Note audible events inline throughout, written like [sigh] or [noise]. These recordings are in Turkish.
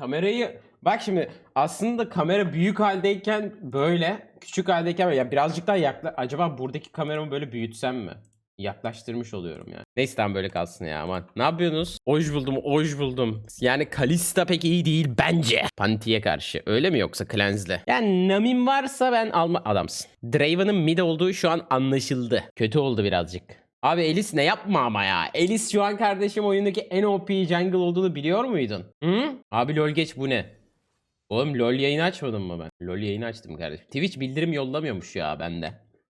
Kamerayı bak şimdi aslında kamera büyük haldeyken böyle küçük haldeyken böyle. ya birazcık daha yakla acaba buradaki kameramı böyle büyütsem mi? Yaklaştırmış oluyorum yani. Neyse tamam böyle kalsın ya aman. Ne yapıyorsunuz? Oj buldum, oj buldum. Yani Kalista pek iyi değil bence. Panti'ye karşı. Öyle mi yoksa Cleanse'le? Yani Namin varsa ben alma... Adamsın. Draven'ın mid olduğu şu an anlaşıldı. Kötü oldu birazcık. Abi Elis ne yapma ama ya. Elis şu an kardeşim oyundaki en OP jungle olduğunu biliyor muydun? Hı? Abi lol geç bu ne? Oğlum LoL yayını açmadım mı ben? LoL yayını açtım kardeşim. Twitch bildirim yollamıyormuş ya bende.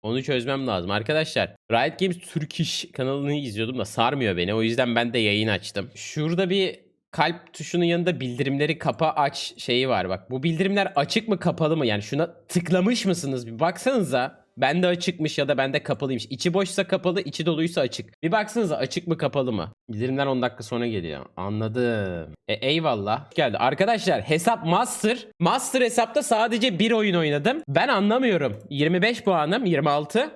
Onu çözmem lazım. Arkadaşlar Riot Games Turkish kanalını izliyordum da sarmıyor beni. O yüzden ben de yayın açtım. Şurada bir kalp tuşunun yanında bildirimleri kapa aç şeyi var. Bak bu bildirimler açık mı kapalı mı? Yani şuna tıklamış mısınız? Bir baksanıza. Bende açıkmış ya da bende kapalıymış. İçi boşsa kapalı, içi doluysa açık. Bir baksanıza açık mı kapalı mı? Bildirimler 10 dakika sonra geliyor. Anladım. E, eyvallah. Geldi. Arkadaşlar hesap master. Master hesapta sadece bir oyun oynadım. Ben anlamıyorum. 25 puanım, 26.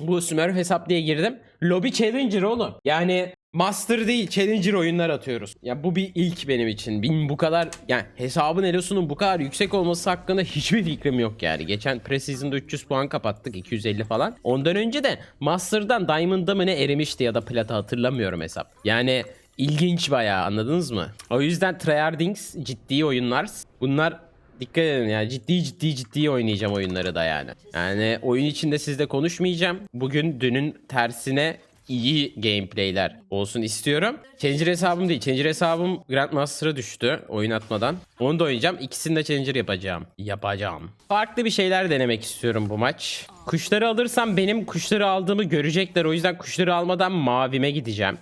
Bu Smurf hesap diye girdim. Lobby Challenger oğlum. Yani Master değil Challenger oyunlar atıyoruz. Ya bu bir ilk benim için. Benim bu kadar yani hesabın elosunun bu kadar yüksek olması hakkında hiçbir fikrim yok yani. Geçen Preseason'da 300 puan kapattık 250 falan. Ondan önce de Master'dan Diamond'da mı ne erimişti ya da Plata hatırlamıyorum hesap. Yani ilginç bayağı anladınız mı? O yüzden Tryhardings ciddi oyunlar. Bunlar Dikkat edin yani ciddi ciddi ciddi oynayacağım oyunları da yani. Yani oyun içinde sizle konuşmayacağım. Bugün dünün tersine iyi gameplayler olsun istiyorum. Challenger hesabım değil. Challenger hesabım Grandmaster'a düştü oyun atmadan. Onu da oynayacağım. İkisini de Challenger yapacağım. Yapacağım. Farklı bir şeyler denemek istiyorum bu maç. Kuşları alırsam benim kuşları aldığımı görecekler. O yüzden kuşları almadan mavime gideceğim.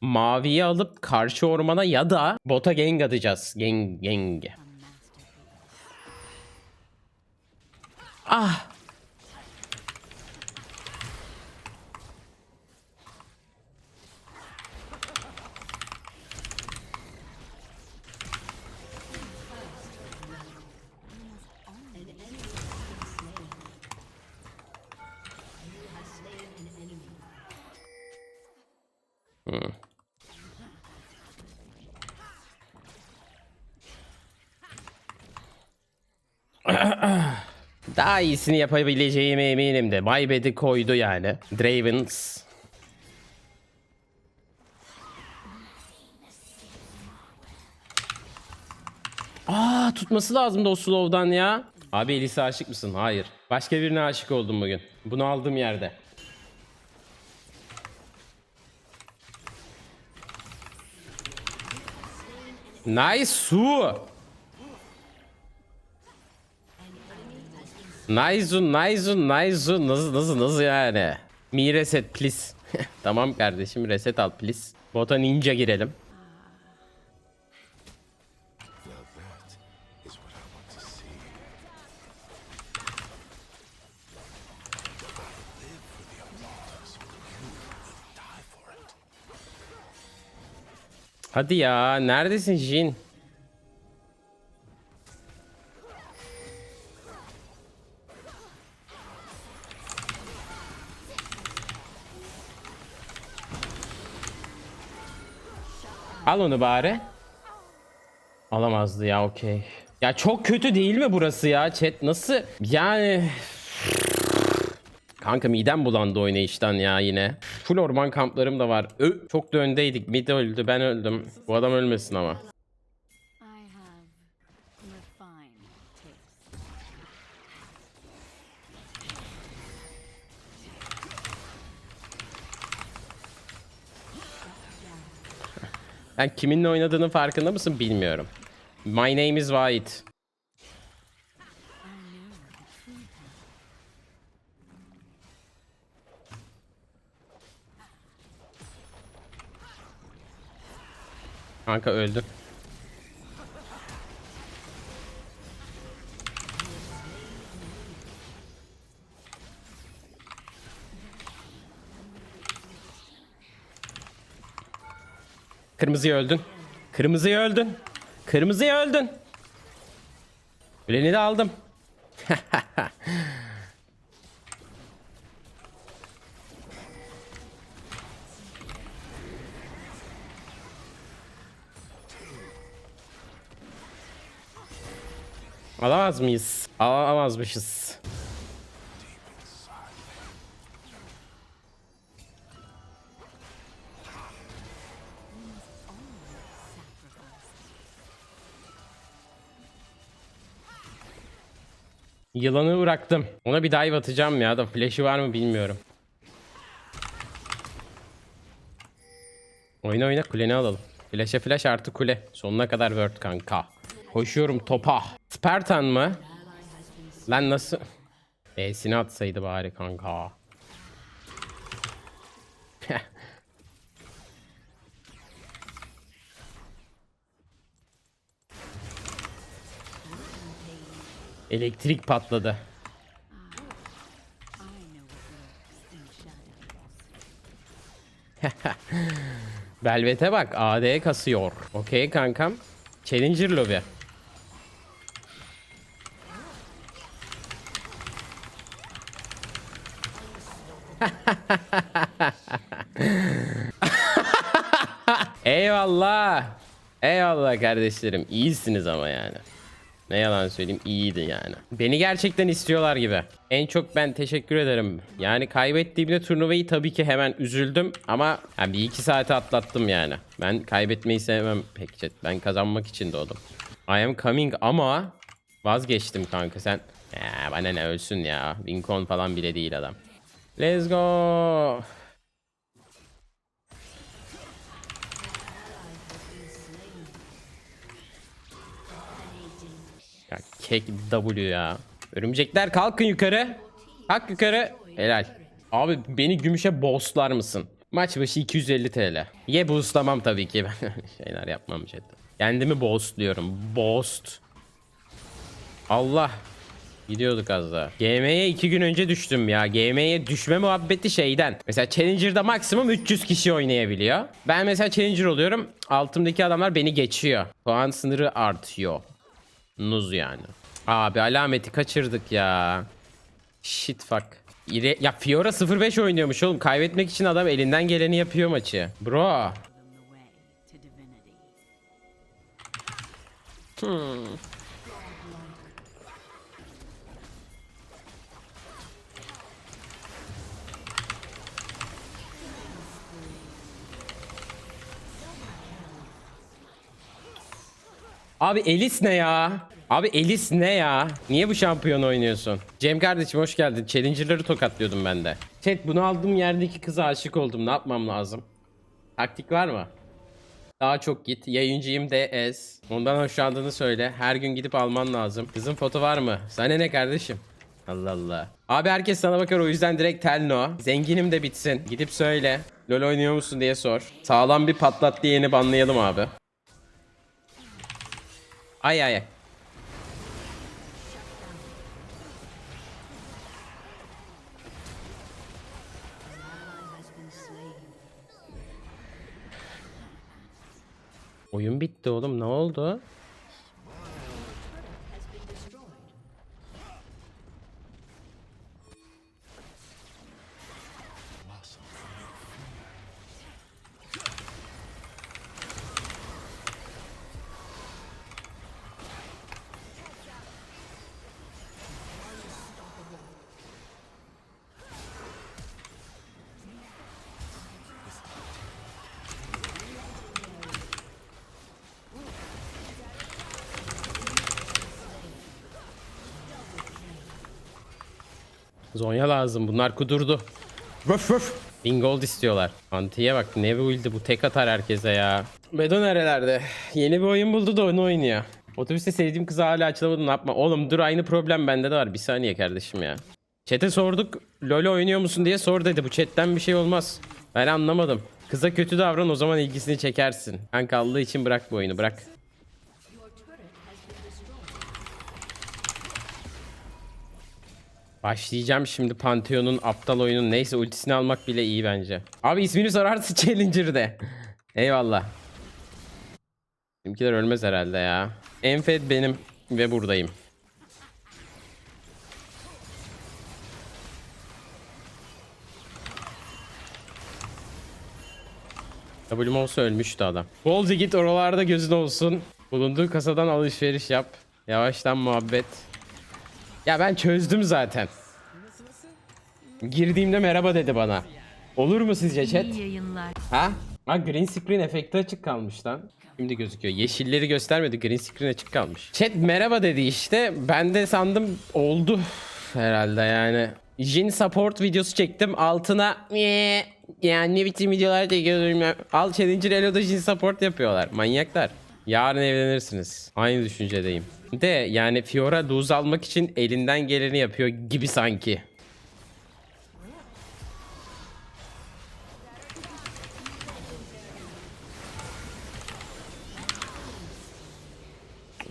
Maviyi alıp karşı ormana ya da bota gang atacağız. Gang gang. Ah. [clears throat] Daha iyisini yapabileceğime eminim de. My Bad'i koydu yani. Dravens. Aa tutması lazımdı o slow'dan ya. Abi Elis'e aşık mısın? Hayır. Başka birine aşık oldum bugün. Bunu aldığım yerde. Nice. Nice, nice, nice. Nasıl, nasıl, nasıl yani? Mi reset please. [laughs] tamam kardeşim reset al please. Bota ninja girelim. Hadi ya neredesin Jin? Al onu bari. Alamazdı ya okey. Ya çok kötü değil mi burası ya chat nasıl yani Kanka midem bulandı oynayıştan ya yine. Full orman kamplarım da var. Ö, çok da öndeydik. Mid öldü ben öldüm. Bu adam ölmesin ama. Ben kiminle oynadığının farkında mısın bilmiyorum. My name is White. Kanka öldü. Kırmızıya öldün. Kırmızıya öldün. Kırmızıya öldün. Öleni de aldım. [laughs] Alamaz mıyız? Alamazmışız. Yılanı bıraktım. Ona bir dive atacağım ya da flash'ı var mı bilmiyorum. Oyna oyna kuleni alalım. Flash'e flash artı kule. Sonuna kadar word kanka. Koşuyorum topa. Spartan mı? Lan nasıl? E'sini atsaydı bari kanka. [laughs] Elektrik patladı. [laughs] Velvet'e bak AD kasıyor. Okey kankam. Challenger lobby. Eyvallah. Eyvallah kardeşlerim. İyisiniz ama yani. Ne yalan söyleyeyim iyiydi yani. Beni gerçekten istiyorlar gibi. En çok ben teşekkür ederim. Yani kaybettiğimde turnuvayı tabii ki hemen üzüldüm ama yani bir iki saate atlattım yani. Ben kaybetmeyi sevmem pek. Ben kazanmak için doğdum. I am coming ama vazgeçtim kanka sen. Ya bana ne ölsün ya. Lincoln falan bile değil adam. Let's go. Ya kek W ya. Örümcekler kalkın yukarı. Kalk yukarı. Helal. Abi beni gümüşe boostlar mısın? Maç başı 250 TL. Ye boostlamam tabii ki. [laughs] Ben şeyler yapmam chat. Kendimi boostluyorum. Boost. Allah. Gidiyorduk az daha. GM'ye 2 gün önce düştüm ya. GM'ye düşme muhabbeti şeyden. Mesela Challenger'da maksimum 300 kişi oynayabiliyor. Ben mesela Challenger oluyorum. Altımdaki adamlar beni geçiyor. Puan sınırı artıyor. Nuz yani. Abi alameti kaçırdık ya. Shit fuck. İre- ya Fiora 05 oynuyormuş oğlum. Kaybetmek için adam elinden geleni yapıyor maçı. Bro. them Abi Elis ne ya? Abi Elis ne ya? Niye bu şampiyon oynuyorsun? Cem kardeşim hoş geldin. Challenger'ları tokatlıyordum ben de. Chat bunu aldığım yerdeki kıza aşık oldum. Ne yapmam lazım? Taktik var mı? Daha çok git. Yayıncıyım DS. Ondan hoşlandığını söyle. Her gün gidip alman lazım. Kızın foto var mı? Sana ne kardeşim? Allah Allah. Abi herkes sana bakar o yüzden direkt tel no. Zenginim de bitsin. Gidip söyle. LoL oynuyor musun diye sor. Sağlam bir patlat diyeni banlayalım abi. Ay ay ay. Oyun bitti oğlum ne oldu? Zonya lazım. Bunlar kudurdu. Vöf vöf. Bin gold istiyorlar. Antiye bak ne build'i bu tek atar herkese ya. Bedo nerelerde? Yeni bir oyun buldu da onu oynuyor. Otobüste sevdiğim kızı hala açılamadım ne yapma. Oğlum dur aynı problem bende de var. Bir saniye kardeşim ya. Chat'e sorduk. LoL oynuyor musun diye sor dedi. Bu chatten bir şey olmaz. Ben anlamadım. Kıza kötü davran o zaman ilgisini çekersin. Kanka Allah için bırak bu oyunu bırak. Başlayacağım şimdi Pantheon'un aptal oyunun neyse ultisini almak bile iyi bence. Abi ismini sorarsa [laughs] Challenger'de. Eyvallah. Bizimkiler ölmez herhalde ya. Enfed benim ve buradayım. W'm olsa ölmüştü adam. Bolca git oralarda gözün olsun. Bulunduğu kasadan alışveriş yap. Yavaştan muhabbet. Ya ben çözdüm zaten. Girdiğimde merhaba dedi bana. Olur mu sizce chat? Ha? Ha green screen efekti açık kalmış lan. Şimdi gözüküyor. Yeşilleri göstermedi. Green screen açık kalmış. Chat merhaba dedi işte. Ben de sandım oldu herhalde yani. Jin support videosu çektim. Altına "Eee, yani ne biçim videolar çekiyorum. Al Challenger Elo'da Jin support yapıyorlar. Manyaklar. Yarın evlenirsiniz. Aynı düşüncedeyim. De yani Fiora lose almak için elinden geleni yapıyor gibi sanki.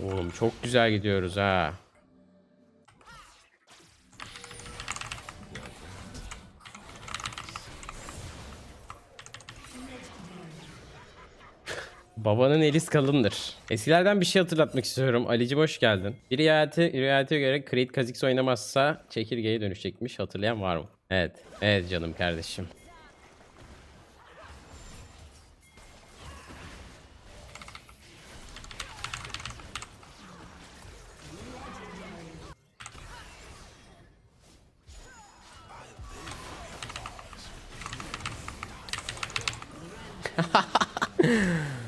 Oğlum çok güzel gidiyoruz ha. Babanın eli kalındır. Eskilerden bir şey hatırlatmak istiyorum. Ali'cim hoş geldin. Bir rivayete, rivayete göre Creed Kha'Zix oynamazsa çekirgeye dönüşecekmiş. Hatırlayan var mı? Evet. Evet canım kardeşim. [laughs]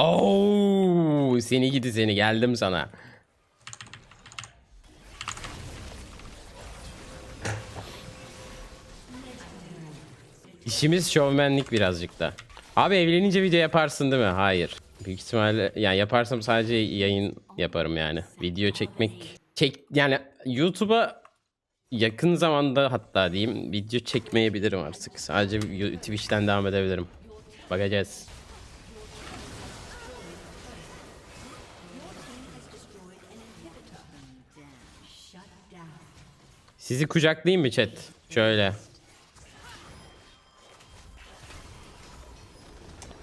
Oo, seni gidi seni geldim sana. İşimiz şovmenlik birazcık da. Abi evlenince video yaparsın değil mi? Hayır. Büyük ihtimalle yani yaparsam sadece yayın yaparım yani. Video çekmek çek yani YouTube'a yakın zamanda hatta diyeyim video çekmeyebilirim artık. Sadece Twitch'ten devam edebilirim. Bakacağız. Sizi kucaklayayım mı chat? Şöyle.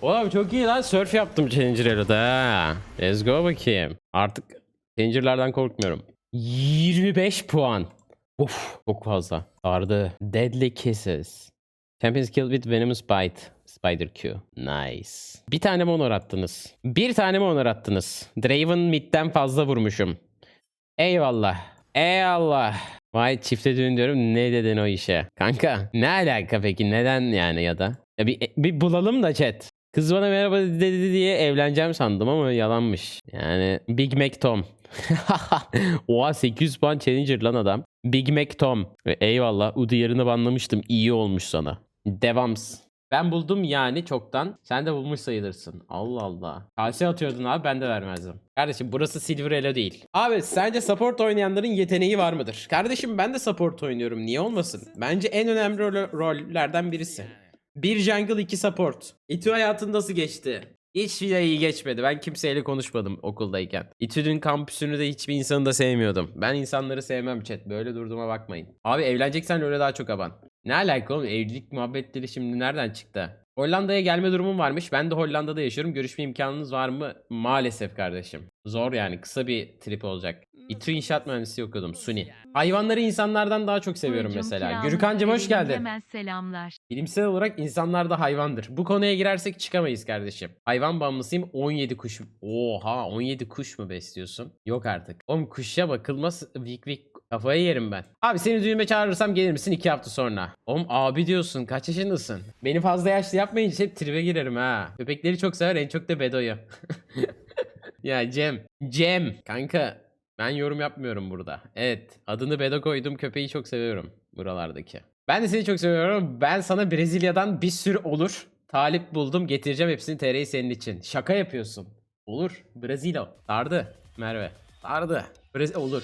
Oğlum çok iyi lan surf yaptım Challenger Elo'da ha. Let's go bakayım. Artık Challenger'lardan korkmuyorum. 25 puan. Of çok fazla. Sardı. Deadly Kisses. Champions Kill with Venomous Bite. Spider Q. Nice. Bir tane mi honor attınız? Bir tane mi honor attınız? Draven midden fazla vurmuşum. Eyvallah. Eyvallah. Vay çifte düğün diyorum ne dedin o işe? Kanka ne alaka peki neden yani ya da? Ya bir, bir bulalım da chat. Kız bana merhaba dedi diye evleneceğim sandım ama yalanmış. Yani Big Mac Tom. [laughs] Oha 800 puan challenger lan adam. Big Mac Tom. Eyvallah Udi yerini banlamıştım. İyi olmuş sana. Devams. Ben buldum yani çoktan. Sen de bulmuş sayılırsın. Allah Allah. Kase atıyordun abi ben de vermezdim. Kardeşim burası Silver Elo değil. Abi sence support oynayanların yeteneği var mıdır? Kardeşim ben de support oynuyorum. Niye olmasın? Bence en önemli rol- rollerden birisi. Bir jungle iki support. İTÜ hayatın nasıl geçti? Hiç bile iyi geçmedi. Ben kimseyle konuşmadım okuldayken. İTÜ'nün kampüsünü de hiçbir insanı da sevmiyordum. Ben insanları sevmem chat. Böyle durduğuma bakmayın. Abi evleneceksen öyle daha çok aban. Ne alaka oğlum? Evlilik muhabbetleri şimdi nereden çıktı? Hollanda'ya gelme durumum varmış. Ben de Hollanda'da yaşıyorum. Görüşme imkanınız var mı? Maalesef kardeşim. Zor yani. Kısa bir trip olacak. İTÜ inşaat mühendisliği okudum. Suni. Hayvanları insanlardan daha çok seviyorum Uyucum mesela. Gürkan'cım hoş geldin. Hemen selamlar. Bilimsel olarak insanlar da hayvandır. Bu konuya girersek çıkamayız kardeşim. Hayvan bağımlısıyım 17 kuş. Oha 17 kuş mu besliyorsun? Yok artık. Oğlum kuşa bakılmaz. Vik vik kafayı yerim ben. Abi seni düğüme çağırırsam gelir misin 2 hafta sonra? Oğlum abi diyorsun kaç yaşındasın? Beni fazla yaşlı yapmayınca hep tribe girerim ha. Köpekleri çok sever en çok da Bedo'yu. [laughs] ya Cem. Cem. Kanka ben yorum yapmıyorum burada. Evet adını Bedo koydum köpeği çok seviyorum buralardaki. Ben de seni çok seviyorum. Ben sana Brezilya'dan bir sürü olur. Talip buldum getireceğim hepsini TR'yi senin için. Şaka yapıyorsun. Olur. Brezilya. Sardı Merve. Sardı. Brez olur.